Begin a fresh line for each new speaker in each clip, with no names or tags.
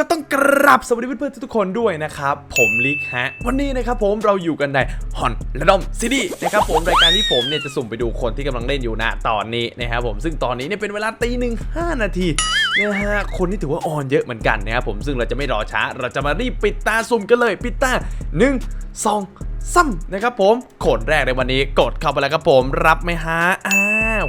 ก็ต้องกราบสวัสดีเพื่อนๆทุกคนด้วยนะครับ ผมลิกฮะ วันนี้นะครับผมเราอยู่กันในฮอนและดอมซิตี้นะครับผมรายการที่ผมเนี่ยจะสุ่มไปดูคนที่กำลังเล่นอยู่นะตอนนี้นะครับผมซึ่งตอนนี้เนี่ยเป็นเวลาตีหนึ่งห้านาทีนะฮะคนที่ถือว่าอ่อนเยอะเหมือนกันนะครับผมซึ่งเราจะไม่รอช้า เราจะมารีบปิดตาสุ่มกันเลย ปิดตาหนึ่งสอง ซ้ำนะครับผมโคดแรกในวันนี้กดเข้าไปแล้วครับผม รับไหมฮะอ่า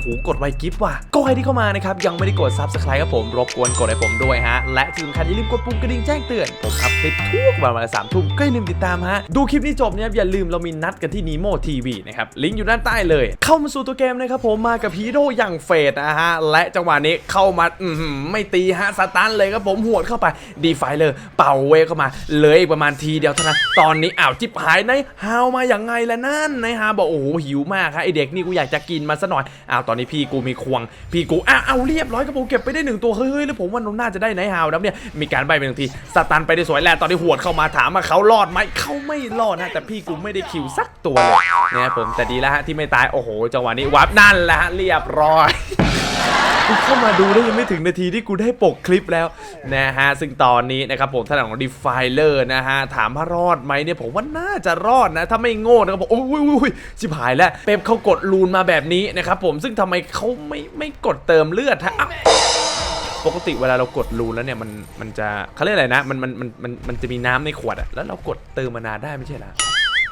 หูกดไวกิฟต์ว่ะก็ใครที่เข้ามานะครับยังไม่ได้กด subscribe ครับผมรบกวนกดให้ผมด้วยฮะ และที่สำคัญอย่าลืมกดปุ่มกระดิ่งแจ้งเตือน ผมอัพคลิปทุกวันวันละสามทุ่มก็อย่าลืมติดตามฮะ ดูคลิปนี้จบเนี่ยอย่าลืมเรามีนัดกันที่นีโมทีวีนะครับลิงก์อยู่ด้านใต้เลย เข้ามาสู่ตัวเกมนะครับผมมากับฮีโร่อย่างเฟดนะฮะและจังหวะนี้เข้ามาอือหือไม่ตีฮะสตันเลยครับผมหวดเข้าไปดีไฟเลยเป่าเวเข้ามาเลยอีกประมาณทีเดียวเท่านั้นตอนนี้อ้าวจิบหายในฮาวมาอย่างไงละนั่นในฮาบอกโอ้โหหิวมากครับไอเด็กนี่กูอยากจะกินมันซะหน่อยอ้าวตอนนี้พี่กูมีควง พี่กูอ้าวเอาเรียบร้อยครับผมเก็บไปได้หนึ่งตัวเฮ้ยเฮ้ยแล้วผมว่าเราน่าจะได้ไนฮาวนะเนี่ยมีการใบไปหนึ่งทีสตันไปได้สวยแล้วตอนนี้หวดเข้ามาถามว่าเขารอดไหมเขาไม่รอดนะแต่พี่กูไม่ได้คิวสักตัวเลยนะครับผมแต่ดีแล้วฮะที่ไม่ตายโอ้โหจังหวะนี้วับนั่นแหละฮะเรียบร้อย กูเข้ามาดูได้ยังไม่ถึงนาทีที่กูได้ปกคลิปแล้วนะฮะซึ่งตอนนี้นะครับผมท่านของ Defiler นะฮะถามว่ารอดไหมเนี่ยผมว่าน่าจะรอดนะ ถ้าไม่โง่นะครับผมโอ้ยอุ้ยอุ้ยชิบหายแล้วเป๊ปเขากดรูนมาแบบนี้นะครับผมซึ่งทำไมเขาไม่ไม่กดเติมเลือดฮะปกติเวลาเรากดรูนแล้วเนี่ยมันมันจะเขาเรียกอะไรนะมันมันมันมันมันจะมีน้ำในขวดอะแล้วเรากดเติมมานานได้ไม่ใช่หรอ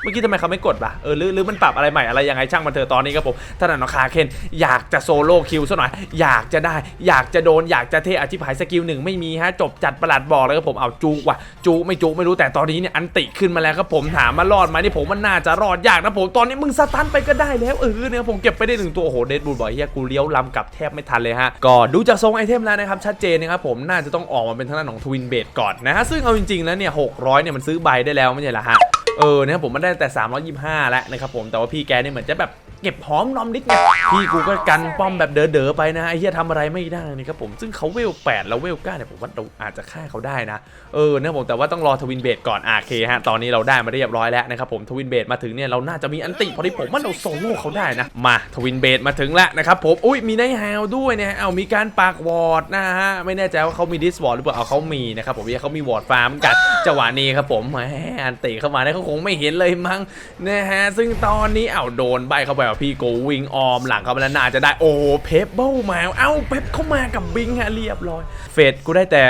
เมื่อกี้ทำไมเขาไม่กดล่ะเออหรือหรือมันปรับอะไรใหม่อะไรยังไงช่างมันเถอะตอนนี้ครับผมท่านน้องคาเคนอยากจะโซโล่คิวซะหน่อย อยากจะได้อยากจะโดนอยากจะเทอธิบายสกิลหนึ่งไม่มีฮะจบจัดประหลัดบอกเลยครับผมเอาจูว่ะจูไม่จูไม่รู้แต่ตอนนี้เนี่ยอันติขึ้นมาแล้วครับผมถามมารอดไหมนี่ผมมันน่าจะรอดยากนะผมตอนนี้มึงสตันไปก็ได้แล้วเออเนี่ยผมเก็บไปได้หนึ่งตัวโอ้โหเดดบูลบอกเฮียกูเลี้ยวลำกลับแทบไม่ทันเลยฮะก็ดูจากทรงไอเทมแล้วนะครับชัดเจนนะครับผมน่าจะต้องออกมาเป็นทางด้านของทวินเบดก่อนนะฮะซึ่งเอาจริงๆแล้วเนี่ย600เนี่ยมันซื้อใบได้แล้วไม่ใช่เหรอฮะ เออนะครับผมมันได้แต่ 325 แล้วนะครับผมแต่ว่าพี่แกเนี่ยเหมือนจะแบบ เก็บหอมรอมริดไงพี่กูก็กันป้อมแบบเด๋อๆไปนะไอ้เหี้ยทำอะไรไม่ได้นี่ครับผมซึ่งเขาเวล8แล้วเวล9เนี่ยผมว่าเราอาจจะฆ่าเขาได้นะเออนะผมแต่ว่าต้องรอทวินเบดก่อนอะโอเคฮะตอนนี้เราได้มาเรียบร้อยแล้วนะครับผมทวินเบดมาถึงเนี่ยเราน่าจะมีอันติพอดีผมว่าเราโซโล่เขาได้นะมาทวินเบดมาถึงแล้วนะครับผมอุ้ยมีไนท์ฮาวด้วยนะฮะเอามีการปากวอร์ดนะฮะไม่แน่ใจว่าเขามีดิสวอร์ดหรือเปล่าเอาเขามีนะครับผมเนี่ยเขามีวอร์ดฟาร์มกันจังหวะนี้ครับผมแหมอันติเข้ามาเนี่ยเขาคงไม่เห็นเลยมั้งนะฮะซึ่งตอนนี้เอาโดนใบเข้าไปกับพี่โกวิ่งออมหลังเขามาแล้วน่าจะได้โอ้เพปเบิลมาเอ้าเพปเข้ามากับบิงฮะเรียบร้อย เฟดกูได้แต่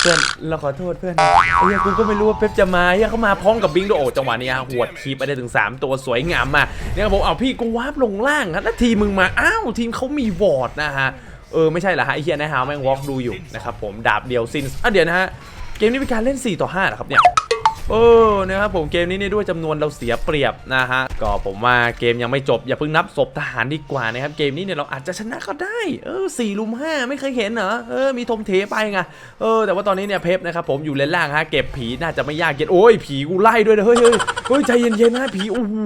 เพื่อนเราขอโทษเพื่อนไอ้เหี้ยกูก็ไม่รู้ว่าเป๊ปจะมาเฮียเขามาพร้อมกับบิงด้วยโอ้จังหวะนี้ฮะหวดทีไปได้ถึง 3 ตัวสวยงามมากเนี่ยครับผมเอาพี่กูวาร์ปลงล่างครับแล้วทีมมึงมาอ้าวทีมเขามีวอร์ดนะฮะเออไม่ใช่เหรอฮะไอ้เฮียนะฮะแม่งวอล์กดูอยู่นะครับผมดาบเดียวซินอะเดี๋ยวนะฮะเกมนี้เป็นการเล่น 4 ต่อ5เหรอครับเนี่ย เออนะครับผมเกมนี้เนี่ยด้วยจำนวนเราเสียเปรียบนะฮะก็ผมว่าเกมยังไม่จบอย่าเพิ่งนับศพทหารดีกว่านะครับเกมนี้เนี่ยเราอาจจะชนะก็ได้เออสี่ลุมห้าไม่เคยเห็นเหรอเออมีทมเทไปไงเออแต่ว่าตอนนี้เนี่ยเพปนะครับผมอยู่เลนล่างฮะเก็บผีน่าจะไม่ยากเย็นโอ้ยผีกูไล่ด้วยนะเฮ้ยเฮ้ยเฮ้ยใจเย็นๆนะผีโอ้โห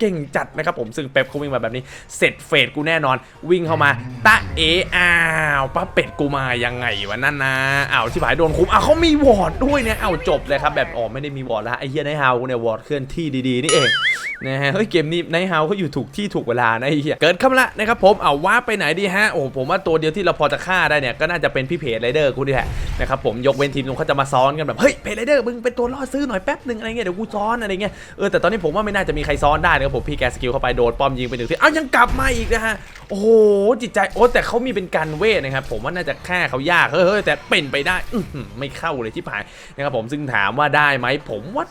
เก่งจัดนะครับผมซึ่งเป๊ปเขาวิ่งมาแบบนี้เสร็จเฟดกูแน่นอน วิ่งเข้ามาตะเออ้าวป้าเป็ดกูมายังไงวะนั่นนะอ้าวที่ผายโดนคุมอ้าวเขามีวอร์ดด้วยเนี่ยอ้าวจบเลยครับแบบอ๋อไม่ได้มีวอร์ดแล้วไอ้เฮียไนท์ฮาวเนี่ย วอร์ดเคลื่อนที่ดีๆ นี่เองนะฮะเฮ้ยเกมนี้ไนท์ฮาวเขาอยู่ถูกที่ถูกเวลานะไอ้เฮียเกิดเข้ามาละนะครับผมเอาว่าไปไหนดีฮะโอ้ผมว่าตัวเดียวที่เราพอจะฆ่าได้เนี่ยก็น่าจะเป็นพี่เพจไรเดอร์กูนี่แหละนะครับผมยกเว้นทีมนู้นเขาจะมาซ้อนกันแบบเฮ้ยเพจไรเดอร์มึงเป็นตัวล่อซื้อหน่อยแป๊บหนึ่งอะไรเงี้ยเดี๋ยวกูซ้อนอะไรเงี้ยเออแต่ตอนนี้ผมว่าไม่น่าจะมีใครซ้อนได้นะครับผมพี่แกสกิลเข้าไปโดนป้อมยิงไปหนึ่งทีเอ้ายังกลับมาอีกนะฮะโอ้โหจิตใจโอ้แต่เขามีเป็นการเวทนะครับ ผมว่าน่าจะฆ่าเขายากเฮ้ยแต่เป็นไปได้ไม่เข้าเลยที่ผายนะครับผมซึ่งถามว่าได้ไหมผมว่า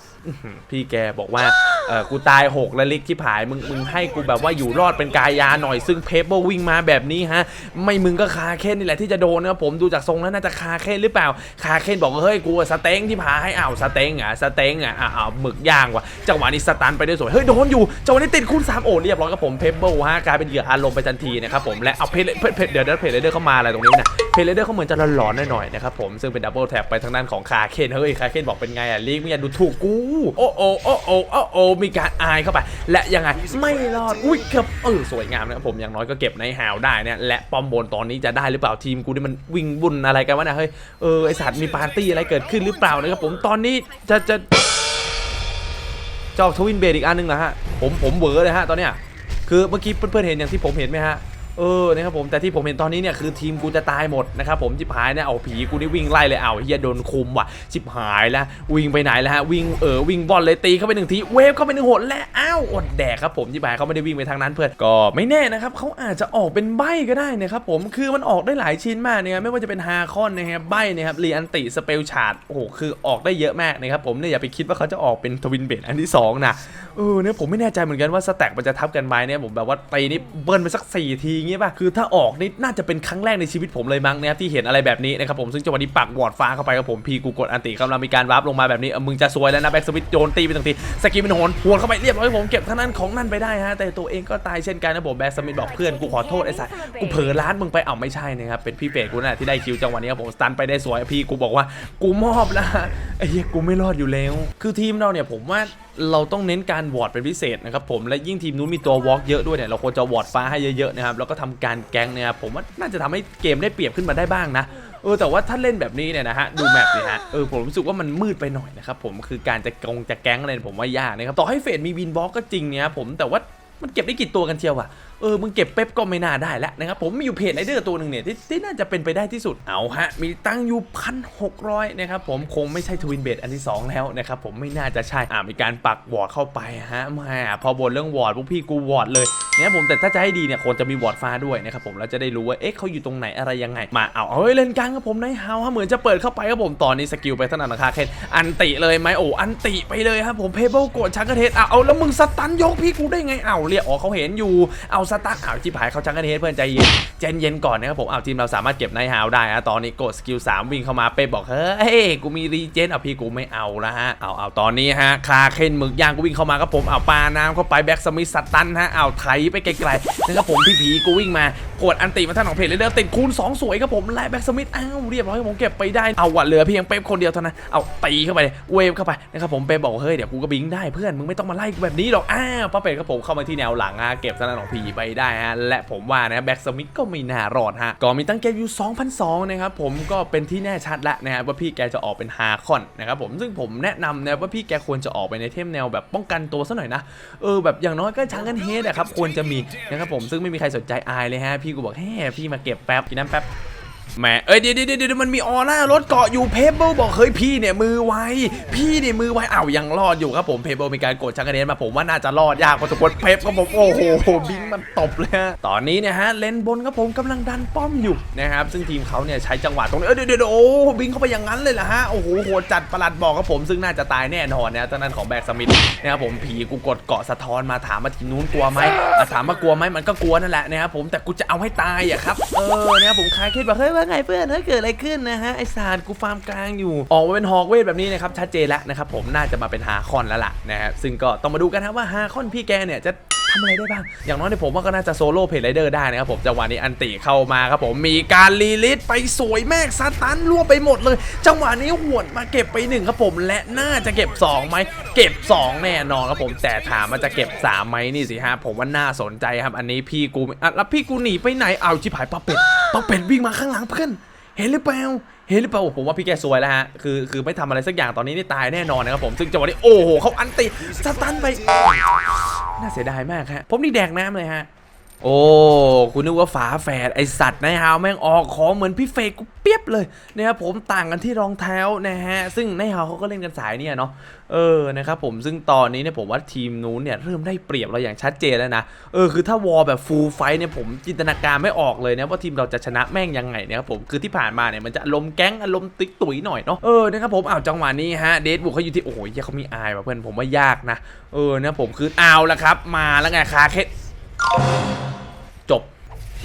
พี่แกบอกว่าเออกูตายหกแล้วลิกที่ผายมึงมึงให้กูแบบว่าอยู่รอดเป็นกายาหน่อยซึ่งเพเปอร์วิ่งมาแบบนี้ฮะ ไม่มึงก็คาเคนนี่แหละที่จะโดนนะครับผมดูจากทรงแล้วน่าจะคาเคนหรือเปล่า คาเคนบอกว่าเฮ้ยกูสเต็งที่ผายอ้าวสเต็งอะสเต็งอะอ้าวหมึกย่างว่ะจังหวะนี้สตันไปได้สวยเฮ้ยโดนอยู่จังหวะนี้ติดคูณสามโอ้เรียบร้อยกับผมเพเปอร์ฮะกลายเป็นเหยื่ออารมณ์ไปทันทีนะครับผมและเอาเพจเพจเดี๋ยวเดี๋ยวเพจเรเดอร์เข้ามาอะไรตรงนี้นี่ยเพจเรเดอร์เขาเหมือนจะหลอนๆหน่อยๆนะครับผมซึ่งเป็นดับเบิลแท็บไปทางด้านของคาเคนเฮ้ยคาเคนบอกเป็นไงอะลีกไม่อยากดูถูกกูโอ้โอ้โอ้โอ้โอ้โอ้มีการอายเข้าไป และยังไงไม่รอดอุ้ยเกือบเออสวยงามนะครับผมอย่างน้อยก็เก็บในหาวได้เนี่ยและปอมบนตอนนี้จะได้หรือเปล่าทีมกูนี่มันวิ่งวุ่นอะไรกันวะเนี่ยเฮ้ยเออไอสัตว์มีปาร์ตี้อะไรเกิดขึ้นหรือเปล่านะครับผมตอนนี้จะจะจะอกทวินเบดอีกอันหนึงนะฮะผมผมเวอเลยฮะตอนเนี้ย คือเมื่อกี้เพื่อนๆเห็นอย่างที่ผมเห็นไหมฮะ เออนะครับผมแต่ที่ผมเห็นตอนนี้เนี่ยคือทีมกูจะตายหมดนะครับผมจิบหายเนี่ยเอาผีกูนี่วิ่งไล่เลยเอาเฮียโดนคุมว่ะจิบหายแล้ววิ่งไปไหนแล้วฮะวิ่งเออวิ่งบอลเลยตีเข้าไปหนึ่งทีเวฟเข้าไปหนึ่งหนและอ้าวอดแดกครับผมจิบหายเขาไม่ได้วิ่งไปทางนั้นเพื่อนก็ไม่แน่นะครับเขาอาจจะออกเป็นใบก็ได้นะครับผมคือมันออกได้หลายชิ้นมากนะครับไม่ว่าจะเป็นฮาคอนนะครับใบนะครับรีอันติสเปลชาร์ดโอ้โหคือออกได้เยอะมากนะครับผมเนี่ยอย่าไปคิดว่าเขาจะออกเป็นทวินเบดอันที่สองนะเออเนี่ยผมไม่แน่ใจเหมือนกันว่าสแต็กมันจะทับกันไหมเนี่ยผมแบบว่าตีนี่เบิ้ลไปสักสี่ทีเงี้ยป่ะคือถ้าออกนี่น่าจะเป็นครั้งแรกในชีวิตผมเลยมั้งนะครับที่เห็นอะไรแบบนี้นะครับผมซึ่งจังหวะนี้ปักวอร์ดฟ้าเข้าไปครับผมพีกูกดอันติกำลังมีการวาร์ปลงมาแบบนี้เออมึงจะซวยแล้วนะแบ็กสวิตโจนตีไปทันทีสกิลเป็นโหนหวนเข้าไปเรียบร้อยผมเก็บท่านั้นของนั่นไปได้ฮะแต่ตัวเองก็ตายเช่นกันนะผมแบ็กสมิธบอกเพื่อนกูขอโทษไอ้สัสกูเผลอล้านมึงไปเอาไม่ใช่นะครับเป็นพี่เปรตกูน่ะที่ได้คิวจังหวะนี้ครับผมสตันไปได้สวยพี่กูบอกว่ากูมอบละไอ้เหี้ยกูไม่รอดอยู่แล้ว คือทีมเราเนี่ยผมว่าเราต้องเน้นการวอร์ดเป็นพิเศษนะครับผมและยิ่งทีมนู้นมีตัววอล์กเยอะด้วยเนี่ยเราควรจะวอร์ดฟ้าให้เยอะๆนะครับแล้วก็ทำการแก๊งเนี่ยผมว่าน่าจะทำให้เกมได้เปรียบขึ้นมาได้บ้างนะเออแต่ว่าถ้าเล่นแบบนี้เนี่ยนะฮะดูแมปเนี่ยฮะเออผมรู้สึกว่ามันมืดไปหน่อยนะครับผมคือการจะกงจะแก๊งอะไรผมว่ายากนะครับต่อให้เฟดมีวินบล็อกก็จริงเนี่ยครับผมแต่ว่ามันเก็บได้กี่ตัวกันเชียวอะ เออมึงเก็บเป๊ปก็ไม่น่าได้แล้วนะครับผมมีอยู่เพจไรเดอร์ตัวหนึ่งเนี่ยที่ที่น่าจะเป็นไปได้ที่สุดเอาฮะมีตั้งอยู่พันหกร้อยนะครับผมคงไม่ใช่ทวินเบดอันที่ 2 แล้วนะครับผมไม่น่าจะใช่อ่ามีการปักวอร์ดเข้าไปฮะมาพอบนเรื่องวอร์ดพวกพี่กูวอร์ดเลยเนี่ยผมแต่ถ้าจะให้ดีเนี่ยควรจะมีวอร์ดฟ้าด้วยนะครับผมเราจะได้รู้ว่าเอ๊ะเขาอยู่ตรงไหนอะไรยังไงมาเอาเฮ้ยเล่นกลางครับผมนายฮาวฮะเหมือนจะเปิดเข้าไปครับผมตอนนี้สกิลไปถนัดราคาเคนอันติเลยไหมโอ้อันติไปเลยครับผมเพเบิลกดชังกระเทศเอาเอาแล้วมึงสตันยกพี่กูได้ไงเอาเรียกอ๋อเขาเห็นอยู่เอาสสตันเอาจิบหายเขาชังกระเทศเพื่อนใจเย็นใจเย็นก่อนนะครับผมเอาทีมเราสามารถเก็บนายฮาวได้ฮะตอนนี้กดสกิล3วิ่งเข้ามาเป๊บอกเฮ้ยกูมีรีเจนเอาพี่กูไม่เอาละฮะเอาเอาตอนนี้ฮะคาเคนหมึกย่างกูวิ่งเข้ามาครับผมเอาปลาน้ำเข้าไปแบ็กสมิธสตันฮะเอาไถไปไกลๆนะครับผมพี่ผีกูวิ่งมากดอันติมาท่านของเพจเลยเดอร์ติดคูณ2สวยครับผมไล่แบ็กสมิธอ้าวเรียบร้อยผมเก็บไปได้เอาวะเหลือเพียงเป๊ปคนเดียวเท่านั้นเอาตีเข้าไปเวฟเข้าไปนะครับผมเป๊ปบอกเฮ้ยเดี๋ยวกูก็บิงได้เพื่อนมึงไม่ต้องมาไล่แบบนี้หรอกอ้าวป้าเป็ดครับผมเข้ามาที่แนวหลังฮะเก็บท่านของผีไปได้ฮะ และผมว่านะแบ็กสมิธก็ไม่น่ารอดฮะ ก็มีตั้งเกมอยู่ 2,002นะครับผมก็เป็นที่แน่ชัดแล้วนะฮะว่าพี่แกจะออกเป็นฮาคอนนะครับผมซึ่งผมแนะนำนะว่าพี่แกควรจะออกไปในเทมแนวแบบป้องกันตัวซะหน่อยนะ เออแบบอย่างน้อยก็ชังกันเฮดอะครับควรจะมีนะครับผมซึ่งไม่มีใครสนใจอายเลยฮะพี่กูบอกแฮ่พี่มาเก็บแป๊บกินน้ำแป๊บ แหมเอ้ยเดี๋ยวเดี๋ยวเดี๋ยวมันมีออร่ารถเกาะอยู่เพเบิลบอกเฮ้ยพี่เนี่ยมือไวพี่เนี่ยมือไวอ้าวยังรอดอยู่ครับผมเพเบิลมีการกดชังกระเด็นมาผมว่าน่าจะรอดยากพอสมควรเพปครับผมโอ้โหบิงมันตบเลยฮะตอนนี้เนี่ยฮะเลนบนครับผมกำลังดันป้อมอยู่นะครับซึ่งทีมเขาเนี่ยใช้จังหวะตรงนี้เอ้ยเดี๋ยวเดี๋ยวโอ้บิงเข้าไปอย่างนั้นเลยเหรอฮะโอ้โหโหดจัดประหลัดบอกครับผมซึ่งน่าจะตายแน่นอนนะตอนนั้นของแบกสมิธนะครับผมผีกูกดเกาะสะท้อนมาถามมาทีนู้นกลัวไหมถามว่ากลัวไหมมันก็กลัวนั่นแหละนะครับผมแต่กูจะเอาให้ตายอะครับเออนะครับผมคลายเครียดบอกเฮ้ยว่าไงเพื่อนเฮ้ยเกิดอะไรขึ้นนะฮะไอสารกูฟาร์มกลางอยู่ ออกมาเป็นฮอกเวทแบบนี้นะครับชัดเจนแล้วนะครับผมน่าจะมาเป็นฮาคอนแล้วล่ะนะฮะซึ่งก็ต้องมาดูกันนะว่าฮาคอนพี่แกเนี่ยจะ ทำอะไรได้บ้าง อย่างน้อยเนี่ยผมว่าก็น่าจะโซโล่เพลไรเดอร์ได้นะครับผมจังหวะนี้อันติเข้ามาครับผมมีการรีลิสไปสวยแม่กสตันรั่วไปหมดเลย จังหวะนี้หวดมาเก็บไปหนึ่งครับผมและน่าจะเก็บสองไหมเก็บสองแน่นอนครับผมแต่ถามมันจะเก็บสามไหมนี่สิฮะผมว่าน่าสนใจครับอันนี้พี่กูอะแล้วพี่กูหนีไปไหนเอาชิบหายป้าเป็ดป้าเป็ดวิ่งมาข้างหลังเพื่อนเห็นหรือเปล่าเห็นหรือเปล่าผมว่าพี่แกซวยแล้วฮะ คือคือไม่ทำอะไรสักอย่างตอนนี้นี่ตายแน่นอนนะครับผม ซึ่งจังหวะนี้โอ้โหเขาอันติสตันไป น่าเสียดายมากฮะผมนี่แดกน้ำเลยฮะ โอ้คุณนึกว่าฝาแฝดไอสัตว์นายฮาวแม่งออกของเหมือนพี่เฟกกูเปียบเลยนะครับผมต่างกันที่รองเท้านะฮะซึ่งนายฮาวเขาก็เล่นกันสายเนี่ยเนาะเออนะครับผมซึ่งตอนนี้เนี่ยผมว่าทีมนู้นเนี่ยเริ่มได้เปรียบเราอย่างชัดเจนแล้วนะเออคือถ้าวอลแบบฟูลไฟเนี่ยผมจินตนาการไม่ออกเลยนะว่าทีมเราจะชนะแม่งยังไงนะครับผมคือที่ผ่านมาเนี่ยมันจะอารมณ์แก๊งอารมณ์ติ๊กตุ๋ยหน่อยเนาะเออนะครับผมอ้าวจังหวะนี้ฮะเดดบุกเขาอยู่ที่โอ้ยเขามีอายว่ะเพื่อนผมว่ายากนะเออนะผมคือเอาละครับ มาแล้วไงคาเคส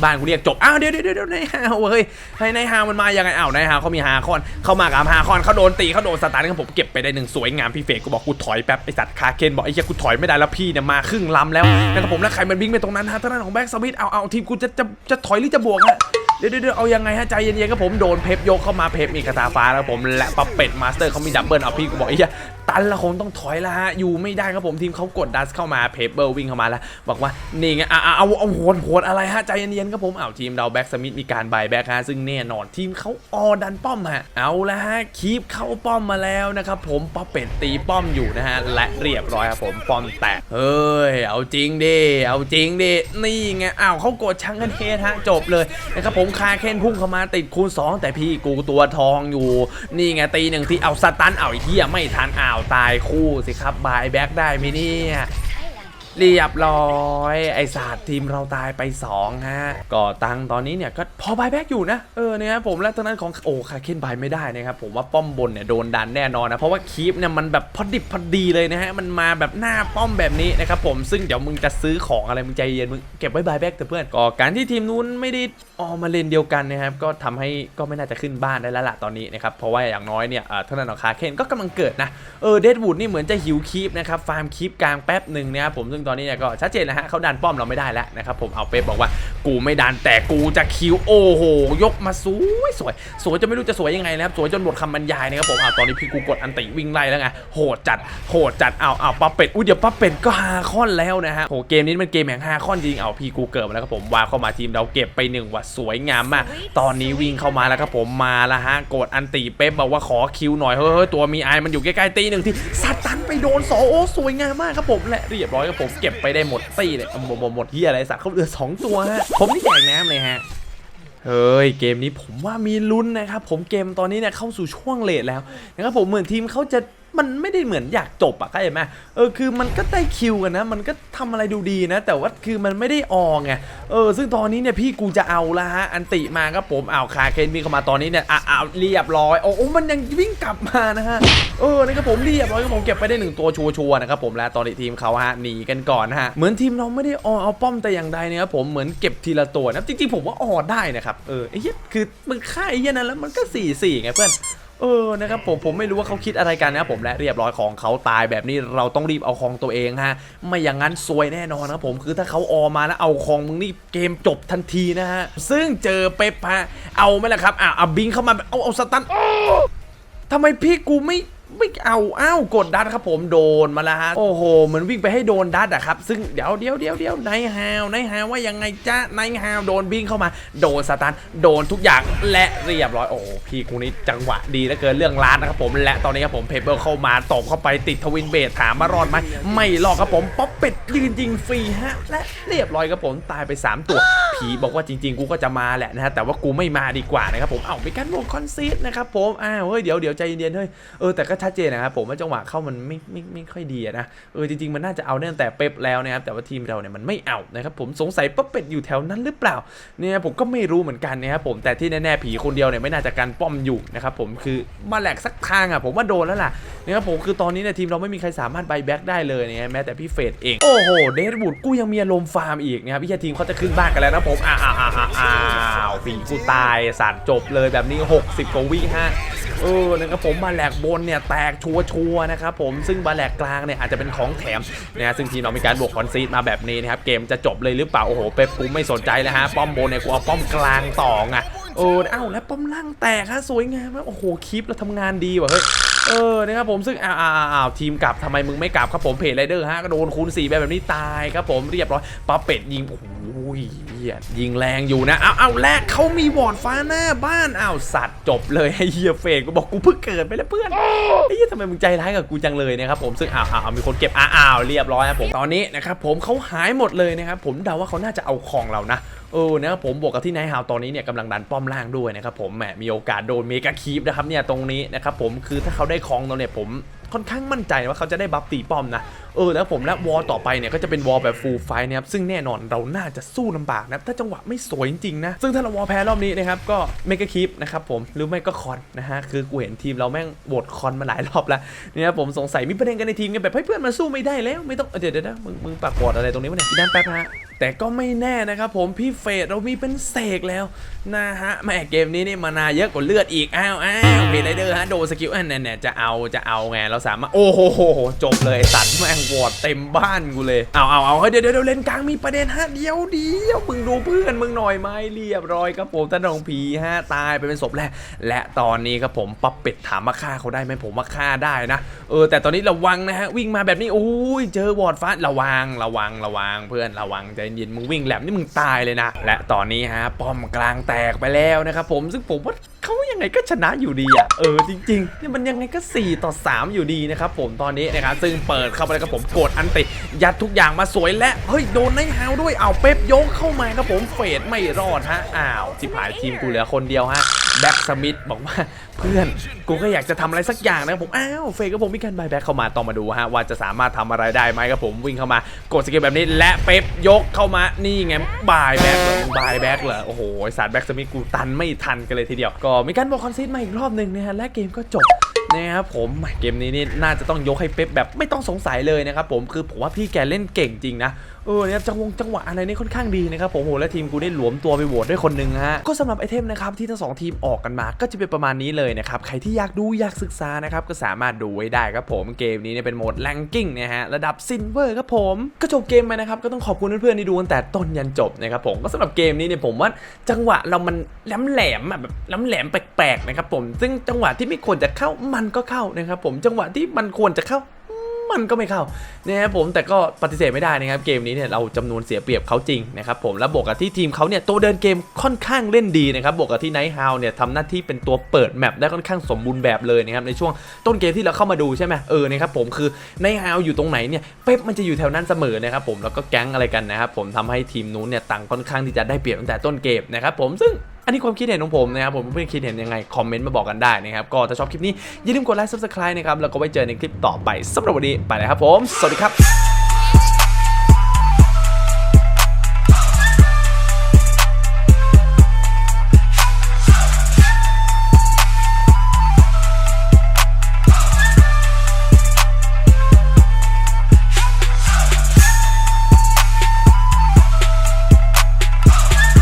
บ้านกูเรียกจบ อ้าวเดี๋ยวเดี๋ยวเดี๋ยวนายฮาวเฮ้ยให้นายฮาวมันมายังไงอ้าวนายฮาวเขามีฮาคอน เข้ามากับฮาคอนเขาโดนตีเขาโดนสตาร์ทครับผมเก็บไปได้หนึ่งสวยงามพี่เฟกกูบอกกูถอยแป๊บไอสัตว์คาเคนบอกไอ้เหี้ยกูถอยไม่ได้แล้วพี่เนี่ยมาครึ่งลำแล้วนะครับผมแล้วใครมันวิ่งไปตรงนั้นฮะท่านั้นของแบ็กสมิธเอาเอาทีมกูจะจะจะถอยหรือจะบวกฮะเดี๋ยวเดี๋ยวเดี๋ยวเอายังไงฮะใจเย็นๆครับผมโดนเพปยกเข้ามาเพปมีคาถาฟ้าแล้วผมและปัปเป็ดมาสเตอร์เขามีดับเบิลเอาพี่กูบอกไอ้เหี้ย ตันละคงต้องถอยละฮะ อยู่ไม่ได้ครับผมทีมเขากดดัสเข้ามาเพเปอร์วิ่งเข้ามาแล้ว บอกว่านี่ไงอะอะเอาเอาโหดโหดอะไรฮะ ใจเย็นๆครับผมเอาทีมเราแบ็กสมิธมีการบายแบ็กฮะ ซึ่งแน่นอนทีมเขาออดันป้อมฮะ เอาละฮะคีปเข้าป้อมมาแล้วนะครับผมป๊อปเป็ดตีป้อมอยู่นะฮะ และเรียบร้อยครับผมป้อมแตกเฮ้ยเอาจริงดิเอาจริงดินี่ไงอ้าวเขากดชังกันเฮดฮะจบเลยนะครับผมคาเคนพุ่งเข้ามาติดคูณ2แต่พี่กูตัวทองอยู่ นี่ไงตีหนึ่งที่เอาสตันเอาไอ้เฮียไม่ทันอ้าวตายคู่สิครับบายแบ็กได้ไหมเนี่ย เรียบร้อย ไอศาสตร์ทีมเราตายไป2ฮะก็ตังตอนนี้เนี่ยก็พอบายแบ็กอยู่นะเออเนี่ยผมและทางนั้นของโอ้คาเคนบายไม่ได้นะครับผมว่าป้อมบนเนี่ยโดนดันแน่นอนนะเพราะว่าคีปเนี่ยมันแบบพอดิบพอดีเลยนะฮะมันมาแบบหน้าป้อมแบบนี้นะครับผมซึ่งเดี๋ยวมึงจะซื้อของอะไรมึงใจเย็นมึงเก็บไว้บายแบ็กแต่เพื่อนก็การที่ทีมนู้นไม่ได้ออกมาเลนเดียวกันนะครับก็ทำให้ก็ไม่น่าจะขึ้นบ้านได้แล้วล่ะตอนนี้นะครับเพราะว่าอย่างน้อยเนี่ยเอ่อทางด้นของคาเคนก็กำลังเกิดนะเออเดดวูดนี่เหมือนจะหิวคีปนะครับฟาร์มคีปกลางแป๊บหนึ่งนะครับผมซึ่งตอนนี้เนี่ยก็ชัดเจนนะฮะเขาดันป้อมเราไม่ได้แล้วนะครับผมเอาเป๊ปบอกว่ากูไม่ดันแต่กูจะคิวโอ้โหยกมาสวยสวยสวยจะไม่รู้จะสวยยังไงนะครับสวยจนหมดคำบรรยายนะครับผมเอาตอนนี้พี่กูกดอันติวิ่งไล่แล้วไงโหดจัดโหดจัดเอาเอาปาเป็ดอุ้ยเดี๋ยวปาเป็ดก็ฮาคอนแล้วนะฮะโหเกมนี้มันเกมแห่งฮาคอนจริงเอาพี่กูเกิดมาแล้วครับผมวางเข้ามาทีมเราเก็บไปหนึ่งว่ะสวยงามมากตอนนี้วิ่งเข้ามาแล้วครับผมมาแล้วฮะกดอันติเป๊ปบอกว่าขอคิวหน่อยเฮ้ยเฮ้ยตัวมีไอมันอยู่ใกล้ๆตีหนึ่งที่สัตันไปโดนสองโอ้สวยงามมากครับผมและเรียบร้อยครับผมเก็บไปได้หมดตีเลยหมดหมดหมดที่อะไรสัตว์เขาเหลือสองตัวฮะผมนี่แจกน้ำเลยฮะเฮ้ยเกมนี้ผมว่ามีลุ้นนะครับผมเกมตอนนี้เนี่ยเข้าสู่ช่วงเลทแล้วนะครับผมเหมือนทีมเขาจะ มันไม่ได้เหมือนอยากจบอะเข้าใจไหมเออคือมันก็ได้คิวกันนะ มันก็ทำอะไรดูดีนะ แต่ว่าคือมันไม่ได้อองไงเออซึ่งตอนนี้เนี่ยพี่กูจะเอาละฮะอันติมาครับผมเอาคาเคนวิ่งเข้ามาตอนนี้เนี่ยอะเอาเรียบร้อยโอ้โอ้มันยังวิ่งกลับมานะฮะเออนะครับผมเรียบร้อยครับผมเก็บไปได้หนึ่งตัวชัวร์ๆนะครับผมและตอนนี้ทีมเขาฮะหนีกันก่อนนะฮะเหมือนทีมเราไม่ได้ออเอาป้อมแต่อย่างใดนะครับผมเหมือนเก็บทีละตัวนะจริงๆผมว่าออได้นะครับเออไอ้เหี้ยคือมึงฆ่าไอ้เหี้ยนั้นแล้วมันก็4ี่สี่ไงเพื่อน เออนะครับผมผมไม่รู้ว่าเขาคิดอะไรกันนะครับผมและเรียบร้อยของเขาตายแบบนี้เราต้องรีบเอาของตัวเองฮะไม่อย่างนั้นซวยแน่นอนนะครับผมคือถ้าเขาออมาแล้วเอาของมึงนี่เกมจบทันทีนะฮะซึ่งเจอเป๊ปฮะเอาไหมล่ะครับอะเอาบิงเข้ามาเอาเอาสตันทำไมพี่กูไม่ ไม่เอาอ้าวกดดันครับผมโดนมาแล้วฮะโอ้โหเหมือนวิ่งไปให้โดนดัดอะครับซึ่งเดี๋ยวเดี๋ยวเดี๋ยวเดี๋ยวนายฮาวนายฮาวว่ายังไงจ๊ะนายฮาวโดนบิงเข้ามา โดนสตันโดนทุกอย่างและเรียบร้อยโอ้พี่กูนี่จังหวะดีเหลือเกินเรื่องร้านนะครับผมและตอนนี้ครับผมเพเปอร์เข้ามาตบเข้าไปติดทวินเบทถามมารอดไหมไม่รอดครับผมป๊อปเป็ดยืนยิงฟรีฮะและเรียบร้อยครับผมตายไป 3 ตัวผีบอกว่าจริง ๆ กูก็จะมาแหละนะฮะแต่ว่ากูไม่มาดีกว่านะครับผมเอ้ามีการโหวตคอนซีดนะครับผมอ้าวเฮ้ยเดี๋ยวเดี๋ยวใจเย็นๆเฮ้ยเออแต่ก็ชัดเจนนะครับผมว่าจังหวะเข้ามันไม่ไม่ไม่ค่อยดีนะเออจริงๆมันน่าจะเอาเนี่ยตั้งแต่เป๊ปแล้วนะครับแต่ว่าทีมเราเนี่ยมันไม่เอานะครับผมสงสัยป๊อปเป็ดอยู่แถวนั้นหรือเปล่าเนี่ยผมก็ไม่รู้เหมือนกันนะครับผมแต่ที่แน่ๆผีคนเดียวเนี่ยไม่น่าจะกันป้อมอยู่นะครับผมคือมาแหลกสักทางอะผมว่าโดนแล้วล่ะนะครับผมคือตอนนี้เนี่ยทีมเราไม่มีใครสามารถไบแบ็กได้เลยเนี่ยแม้แต่พี่เฟดเองโอ้โหเดดบูดกูยังมีอารมณ์ฟาร์มอีกนะครับพี่ทีมเขาจะขึ้นบ้านกันแล้วนะผมอ้าวอ้าวอ้าวอ้าวผีกูตายสารจบเลยแบบนี้ 60กว่าวิฮะ เออนะครับผมบาแหลกบนเนี่ยแตกชัวชัวนะครับผมซึ่งบาแหลกกลางเนี่ยอาจจะเป็นของแถมนะฮะซึ่งทีมเรามีการบวกคอนซีดมาแบบนี้นะครับเกมจะจบเลยหรือเปล่าโอ้โหเป๊ปกูไม่สนใจแล้วฮะป้อมบนเนี่ยกูเอาป้อมกลางต่อไงเออเอ้าแล้วป้อมล่างแตกฮะสวยงามมากโอ้โหคลิปเราทำงานดีว่ะเฮ้ย เออนะครับผมซึ่งอ้าวอ้าวอ้าวทีมกลับทำไมมึงไม่กลับครับผมเพจไรเดอร์ฮะก็โดนคูณ4แบบแบบนี้ตายครับผมเรียบร้อยปาเป็ดยิงโอ้โหเหี้ยยิงแรงอยู่นะเอาเอาแรกเขามีวอร์ดฟ้าหน้าบ้านอ้าวสัตว์จบเลยไอ้เฮียเฟกกูบอกกูเพิ่งเกิดไปแล้วเพื่อนไอ้เหี้ยทำไมมึงใจร้ายกับกูจังเลยนะครับผมซึ่งอ้าวอ้าวมีคนเก็บอ้าวอ้าวเรียบร้อยครับผมตอนนี้นะครับผมเขาหายหมดเลยนะครับผมเดาว่าเขาน่าจะเอาของเรานะเออนะครับผมบวกกับที่นท์ฮาวตอนนี้เนี่ยกำลังดันป้อมล่างด้วยนะครับผมแหมมีโอกาสโดนเมกาคีปนะครับเนี่ยตรงนี้นะครับผมคือถ้าเขาได้ของเราเนี่ยผมค่อนข้างมั่นใจว่าเขาจะได้บัฟตีป้อมนะ เออแล้วผมและวอลต่อไปเนี่ยก็จะเป็นวอลแบบฟูลไฟนะครับซึ่งแน่นอนเราน่าจะสู้ลำบากนะถ้าจังหวะไม่สวยจริงๆนะ ซึ่งถ้าเราวอลแพ้รอบนี้นะครับก็เมกาคีปนะครับผมหรือไม่ก็คอนนะฮะคือกูเห็นทีมเราแม่งโหวตคอนมาหลายรอบแล้วเนี่ยผมสงสัยมีประเด็นกันในทีมกันแบบให้เพื่อนมาสู้ไม่ได้แล้วไม่ต้องเดี๋ยวเดี๋ยวนะมึงมึงปากบอดอะไรตรงนี้วะเนี่ยด้านแป๊บฮะ แต่ก็ไม่แน่นะครับผมพี่เฟดเรามีเป็นเสกแล้วนะฮะแม่เกมนี้นี่มานาเยอะกว่าเลือดอีกอ้าวอ้าวเพลไรเดอร์ฮะโดนสกิลอันเนี่ยเนี่ยจะเอาจะเอาไงเราเราสามารถโอ้โหจบเลยสัตว์แม่งวอดเต็มบ้านกูเลยเอาเอาเอาเฮ้ยเดี๋ยวเดี๋ยวเดี๋ยวเลนกลางมีประเด็นฮะเดี๋ยวเดียวมึงดูเพื่อนมึงหน่อยไหมเรียบร้อยครับผมท่านรองผีฮะตายไปเป็นศพแรกและตอนนี้ครับผมปั๊บเป็ดถามมาฆ่าเขาได้ไหมผมว่าฆ่าได้นะเออแต่ตอนนี้ระวังนะฮะวิ่งมาแบบนี้โอ้ยเจอวอดฟ้าระวังระวังระวังเพื่อนระวังใจเย็นมึงวิ่งแหลมนี่มึงตายเลยนะ และตอนนี้ฮะป้อมกลางแตกไปแล้วนะครับผมซึ่งผมว่าเขายังไงก็ชนะอยู่ดีอะเออจริงๆนี่มันยังไงก็ 4 ต่อ 3 อยู่ดีนะครับผมตอนนี้นะครับซึ่งเปิดเข้าไปแล้วครับผมกดอันติยัดทุกอย่างมาสวยและเฮ้ยโดนไนท์ฮาวด้วยเอาเป๊ปยกเข้ามาครับผมเฟดไม่รอดฮะอ้าวจิบหายทีมกูเหลือคนเดียวฮะ แบ็กสมิธบอกว่าเพื่อนกูก็อยากจะทำอะไรสักอย่างนะครับผมอ้าวเฟดก็ผมมีการบายแบ็กเข้ามาต้องมาดูฮะว่าจะสามารถทำอะไรได้ไหมครับผมวิ่งเข้ามากดสกิลแบบนี้และเป๊ปยกเข้ามานี่ไงบายแบ็กเหรอบายแบ็กเหรอโอ้โหไอ้สารแบ็กสมิธกูตันไม่ทันกันเลยทีเดียว ก็มีการบอกคอนซีดมาอีกรอบหนึ่งนะฮะและเกมก็จบนะครับผมเกมนี้นี่น่าจะต้องยกให้เป๊ปแบบไม่ต้องสงสัยเลยนะครับผมคือผมว่าพี่แกเล่นเก่งจริงนะ เออเนี่ยจังหวงจังหวะอะไรนี่ค่อนข้างดีนะครับผมโหและทีมกูได้หลวมตัวไปโหวตด้วยคนหนึ่งฮะก็สำหรับไอเทมนะครับที่ทั้งสองทีมออกกันมาก็จะเป็นประมาณนี้เลยนะครับใครที่อยากดูอยากศึกษานะครับก็สามารถดูไว้ได้ครับผมเกมนี้เนี่ยเป็นโหมดแรงกิ้งนะฮะระดับซิลเวอร์ครับผมก็จบเกมไปนะครับก็ต้องขอบคุณเพื่อนๆที่ดูตั้งแต่ต้นยันจบนะครับผมก็สำหรับเกมนี้เนี่ยผมว่าจังหวะเรามันแหลมแหลมแบบแหลมแหลมแปลกๆนะครับผมซึ่งจังหวะที่ไม่ควรจะเข้ามันก็เข้านะครับผมจังหวะที่มันควรจะเข้า มันก็ไม่เข้านะครับผมแต่ก็ปฏิเสธไม่ได้นะครับเกมนี้เนี่ยเราจำนวนเสียเปรียบเขาจริงนะครับผมแล้วบวกกับที่ทีมเขาเนี่ยตัวเดินเกมค่อนข้างเล่นดีนะครับบวกกับที่ไนท์ฮาวเนี่ยทำหน้าที่เป็นตัวเปิดแมปได้ค่อนข้างสมบูรณ์แบบเลยนะครับในช่วงต้นเกมที่เราเข้ามาดูใช่ไหมเออนะครับผมคือไนท์ฮาวอยู่ตรงไหนเนี่ยเป๊ปมันจะอยู่แถวนั้นเสมอนะครับผมแล้วก็แก๊งอะไรกันนะครับผมทำให้ทีมนู้นเนี่ยต่างค่อนข้างที่จะได้เปรียบตั้งแต่ต้นเกมนะครับผมซึ่ง อันนี้ความคิดเห็นของผมนะครับผมเพื่อนๆคิดเห็นยังไงคอมเมนต์มาบอกกันได้นะครับก็ถ้าชอบคลิปนี้อย่าลืมกดไลค์ซับสไครต์นะครับแล้วก็ไว้เจอในคลิปต่อไปสำหรับวันนี้ไปเลยครับผม สวัสดีครับ